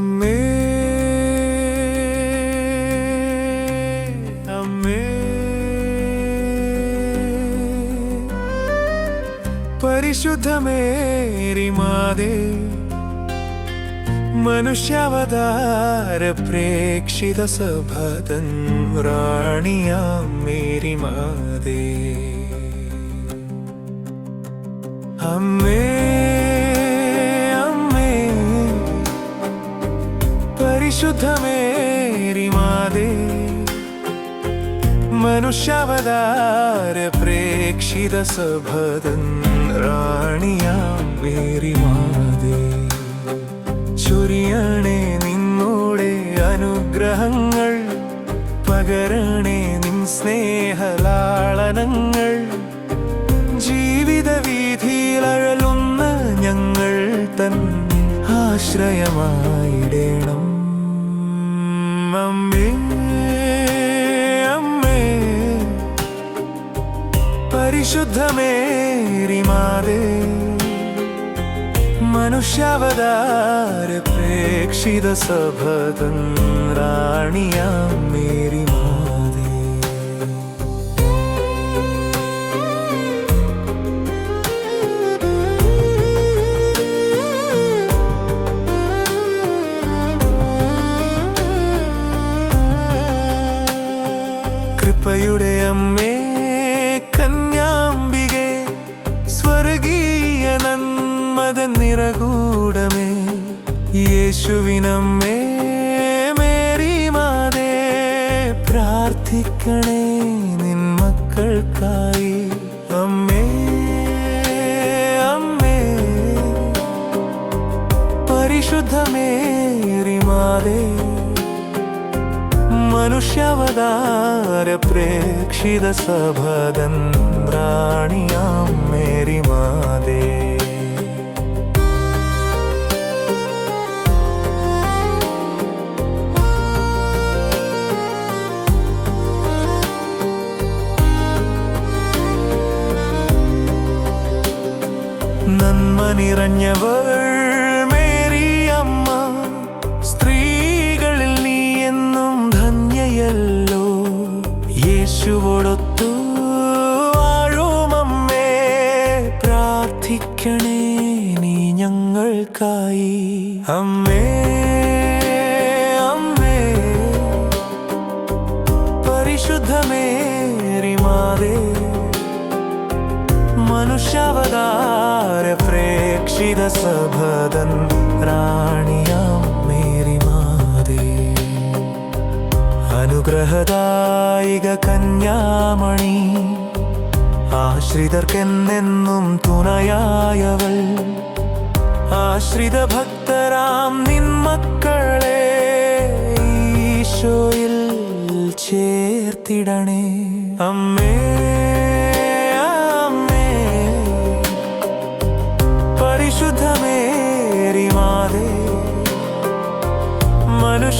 amé, amé. परिशुद्ध मेरिमादे मनुष्यावतरप्रेक्षितसभदं राणी अम्मे പരിശുദ്ധമേരി മാതേ മനുഷ്യാവതാര പ്രേക്ഷിത സഭതൻ റാണിയാം മാതേ ചൊരിയണേ നിന്നോടെ അനുഗ്രഹങ്ങൾ പകരണേ നിൻ സ്നേഹലാളനങ്ങൾ ജീവിത വീതിയിലഴലുന്ന ഞങ്ങൾ തൻ ആശ്രയമായിടേണം പരിശുദ്ധമേരി മാതേ മനുഷ്യാവതാര പ്രേക്ഷിത സഭതൻ റാണിയാം മേരി കൃപയുടെ അമ്മേ യേശുവിനമ്മേ മേരി മാതേ പ്രാർത്ഥിക്കണേ നിൻ മക്കൾക്കായി. അമ്മേ അമ്മേ പരിശുദ്ധമേരി മാതേ മനുഷ്യാവതാര പ്രേക്ഷിത സഭതൻ പ്രാണിയാം മേരി മാതേ. നിറഞ്ഞവൾ മേരി അമ്മ സ്ത്രീകളിൽ നീ എന്നും ധന്യയല്ലോ. യേശുവോടൊത്തു വാഴുമമ്മേ പ്രാർത്ഥിക്കണേ നീ ഞങ്ങൾക്കായി. അമ്മേ അമ്മേ പരിശുദ്ധമേരി മാതേ മനുഷ്യാവതാര പ്രേക്ഷിത സഭതൻ റാണിയാം മേരി മാതേ. അനുഗ്രഹദായിക കന്യാമണി ആശ്രിതർക്കെന്നെന്നും തുണയായവൾ. ആശ്രിത ഭക്തരാം നിൻ മക്കളെ ഈശോയിൽ ചേർത്തിടണേ. അമ്മേ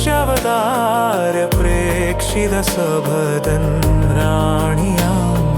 മനുഷ്യാവതാര പ്രേക്ഷിത സഭതൻ റാണിയാം.